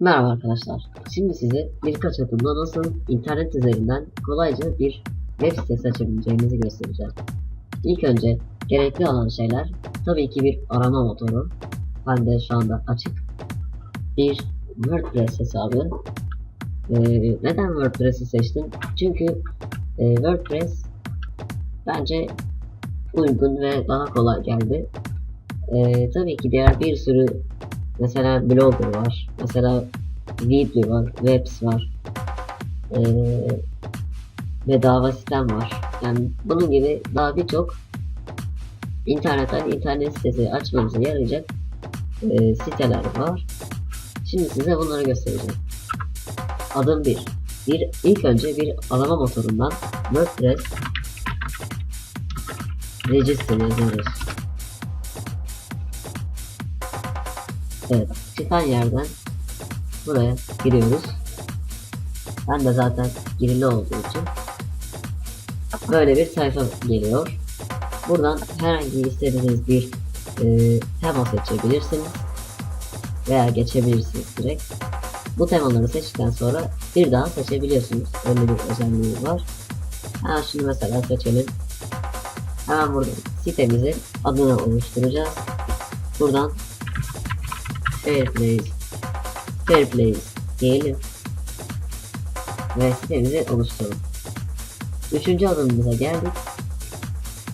Merhaba arkadaşlar. Şimdi size birkaç adımda nasıl internet üzerinden kolayca bir web sitesi açabileceğinizi göstereceğim. İlk önce gerekli olan şeyler tabii ki bir arama motoru. Ben de şu anda açık. Bir WordPress hesabı. Ee, neden WordPress'i seçtim? Çünkü e, WordPress bence uygun ve daha kolay geldi. Ee, tabii ki diğer bir sürü mesela Blogger var, mesela Weebly var, Webs var, ee, bedava sistem var. Yani bunun gibi daha birçok internetten internet sitesi açmanıza yarayacak ee, siteler var. Şimdi size bunları göstereceğim. Adım 1. Bir, ilk önce bir arama motorundan WordPress Register yazıyoruz. Evet, çıkan yerden buraya giriyoruz. Ben de zaten girili olduğu için böyle bir sayfa geliyor. Buradan herhangi istediğiniz bir e, tema seçebilirsiniz veya geçebilirsiniz direkt. Bu temaları seçtikten sonra bir daha seçebiliyorsunuz. Öyle bir özelliği var. Hemen şunu mesela seçelim. Hemen burada sitemizin adını oluşturacağız. Buradan Fairplace Fairplace diyelim. Ve sitemizi oluşturalım. Üçüncü adımımıza geldik.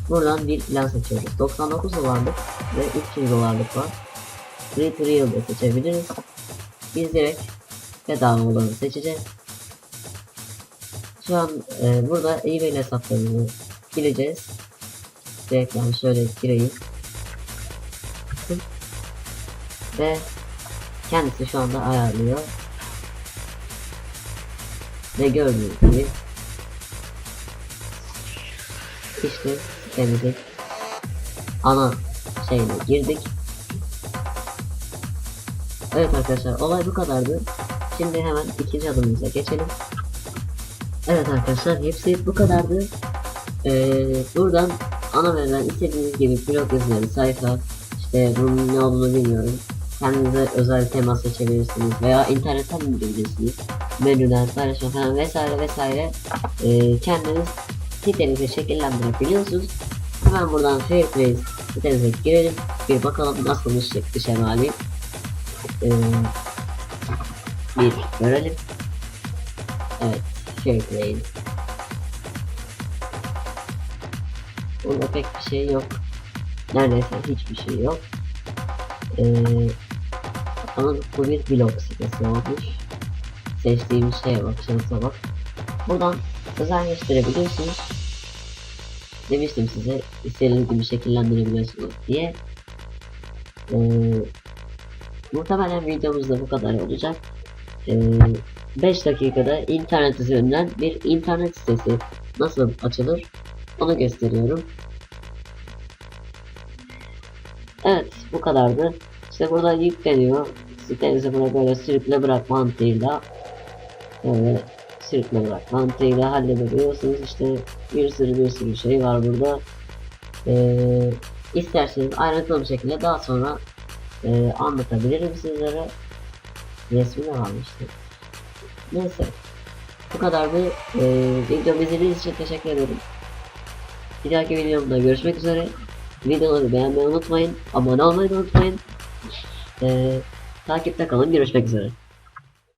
Buradan bir plan seçiyoruz. 99 dolarlık ve 300 dolarlık var. Free Trial de seçebiliriz. Biz direkt bedava olanı seçeceğiz. Şu an e, burada e-mail hesaplarımızı gireceğiz. Direkt ben şöyle gireyim. Ve kendisi şu anda ayarlıyor. Ve gördüğünüz gibi işte sitemizin ana şeyine girdik. Evet arkadaşlar olay bu kadardı. Şimdi hemen ikinci adımımıza geçelim. Evet arkadaşlar hepsi bu kadardı. Ee, buradan ana verilen istediğiniz gibi blog yazıları, sayfa, işte bunun ne olduğunu bilmiyorum. Kendinize özel tema seçebilirsiniz veya internetten de gidebilirsiniz. Menüden, paylaşma falan vesaire vesaire. Ee, kendiniz sitenizi şekillendirebiliyorsunuz. Hemen buradan Fairplace sitenize girelim. Bir bakalım nasılmış çıktı şemali. Ee, bir görelim. Evet, Fairplay. Burada pek bir şey yok. Neredeyse hiçbir şey yok. Ee, ama bu bir blog sitesi olmuş. Seçtiğimiz şeye bak, şansa bak. Buradan özelleştirebiliyorsunuz. Demiştim size istediğiniz gibi şekillendirebiliyorsunuz diye. Ee, muhtemelen videomuz da bu kadar olacak. 5 dakikada internet üzerinden bir internet sitesi nasıl açılır onu gösteriyorum. Evet bu kadardı. İşte burada yükleniyor. Sitenizi buna böyle sürükle bırak mantığıyla böyle sürükle bırak mantığıyla halledebiliyorsunuz. İşte bir sürü bir sürü şey var burada. Ee, isterseniz ayrıntılı bir şekilde daha sonra e, anlatabilirim sizlere. Resmi de varmıştı. Neyse. Bu kadardı. Ee, videomu izlediğiniz için teşekkür ederim. Bir dahaki videomda görüşmek üzere. Videoları beğenmeyi unutmayın. Abone olmayı unutmayın. Ee, takipte kalın. Görüşmek üzere.